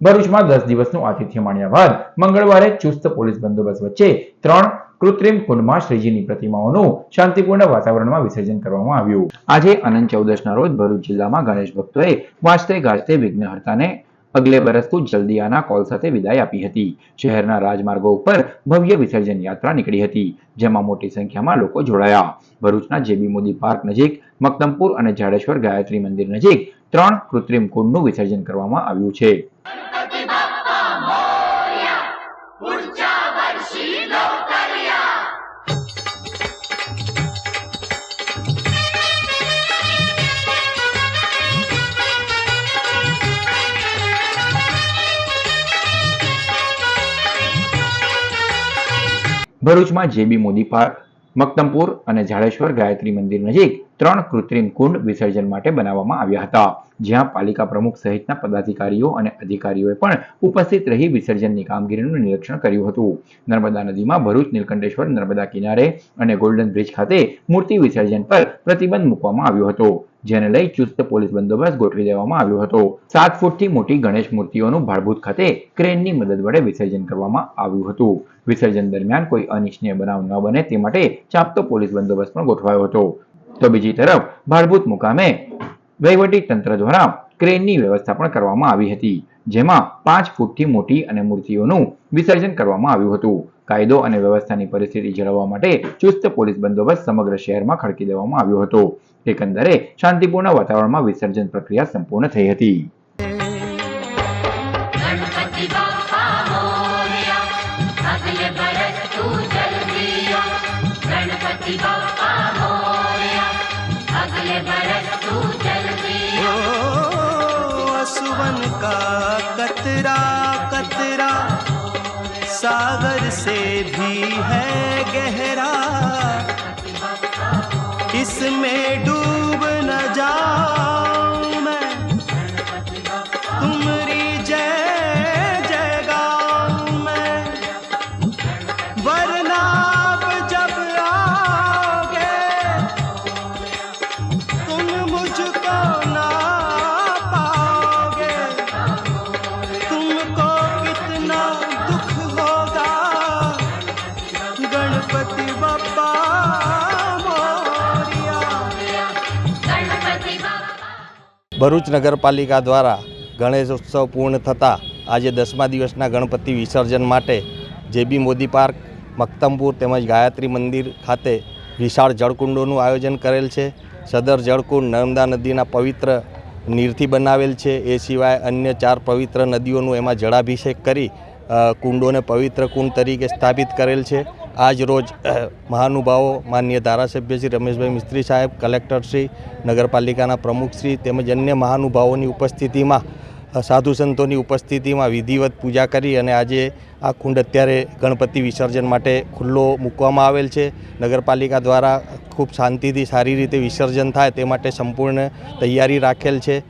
ભરૂચમાં દસ દિવસનું આતિથ્ય માણ્યા બાદ મંગળવારે ચુસ્ત પોલીસ બંદોબસ્ત વચ્ચે ત્રણ કૃત્રિમ કુંડમાં શ્રીજીની પ્રતિમાઓનું શાંતિપૂર્ણ વાતાવરણમાં વિસર્જન કરવામાં આવ્યું. આજે અનંત ચૌદશના રોજ ભરૂચ જિલ્લામાં ગણેશ ભક્તોએ વાંચતે ગાજતે વિઘ્નહર્તાને અગલે બરસતું જલ્દી આના કોલ સાથે વિદાય આપી હતી. શહેરના રાજમાર્ગો ઉપર ભવ્ય વિસર્જન યાત્રા નીકળી હતી, જેમાં મોટી સંખ્યામાં લોકો જોડાયા. ભરૂચના જેબી મોદી પાર્ક નજીક મકદમપુર અને જાડેશ્વર ગાયત્રી મંદિર નજીક ત્રણ કૃત્રિમ કુંડનું વિસર્જન કરવામાં આવ્યું છે. ભરૂચમાં જેબી મોદી પાર્ક મક્તમપુર અને જાડેશ્વર ગાયત્રી મંદિર નજીક ત્રણ કૃત્રિમ કુંડ વિસર્જન માટે બનાવવામાં આવ્યા હતા, જ્યાં પાલિકા પ્રમુખ સહિતના પદાધિકારીઓ અને અધિકારીઓએ પણ ઉપસ્થિત રહી વિસર્જનની કામગીરીનું નિરીક્ષણ કર્યું હતું. નર્મદા નદીમાં ભરૂચ, નીલકંઠેશ્વર, નર્મદા કિનારે અને ગોલ્ડન બ્રિજ ખાતે મૂર્તિ વિસર્જન પર પ્રતિબંધ મૂકવામાં આવ્યો હતો. જેને લઈ ચુસ્ત પોલીસ બંદોબસ્ત ગોઠવી દેવામાં આવ્યો હતો. સાત ફૂટથી મોટી ગણેશ મૂર્તિઓનું ભાડભૂત ખાતે ક્રેનની મદદ વડે વિસર્જન કરવામાં આવ્યું હતું. વિસર્જન દરમિયાન કોઈ અનિચ્છનીય બનાવ ન બને તે માટે ચાપતો પોલીસ બંદોબસ્ત પણ ગોઠવાયો હતો. તો બીજી તરફ, ભાડભૂત મુકામે વહીવટી તંત્ર દ્વારા ક્રેનની વ્યવસ્થા પણ કરવામાં આવી હતી, જેમાં પાંચ ફૂટથી મોટી અને મૂર્તિઓનું વિસર્જન કરવામાં આવ્યું હતું. કાયદો અને વ્યવસ્થાની પરિસ્થિતિ જળવવા માટે ચુસ્ત પોલીસ બંદોબસ્ત સમગ્ર શહેરમાં ખડકી દેવામાં આવ્યો હતો. એકંદરે શાંતિપૂર્ણ વાતાવરણમાં વિસર્જન પ્રક્રિયા સંપૂર્ણ થઈ હતી. तेरा सागर से भी है गहरा इसमें डूब ગણપતિ ભરૂચ નગરપાલિકા દ્વારા ગણેશ ઉત્સવ પૂર્ણ થતાં આજે દસમા દિવસના ગણપતિ વિસર્જન માટે જેબી મોદી પાર્ક, મક્તમપુર તેમજ ગાયત્રી મંદિર ખાતે વિશાળ જળકુંડોનું આયોજન કરેલ છે. સદર જળકુંડ નર્મદા નદીના પવિત્ર નીરથી બનાવેલ છે. એ સિવાય અન્ય ચાર પવિત્ર નદીઓનું એમાં જળાભિષેક કરી કુંડોને પવિત્ર કુંડ તરીકે સ્થાપિત કરેલ છે. આજ રોજ મહાનુભાવો માન્ય ધારાસભ્ય શ્રી રમેશભાઈ મિસ્ત્રી સાહેબ, કલેક્ટર શ્રી, નગરપાલિકાના પ્રમુખશ્રી તેમજ અન્ય મહાનુભાવોની ઉપસ્થિતિમાં સાધુ સંતોની ઉપસ્થિતિમાં વિધિવત પૂજા કરી અને આજે આ કુંડ અત્યારે ગણપતિ વિસર્જન માટે ખુલ્લો મૂકવામાં આવેલ છે. નગરપાલિકા દ્વારા ખૂબ શાંતિથી સારી રીતે વિસર્જન થાય તે માટે સંપૂર્ણ તૈયારી રાખેલ છે.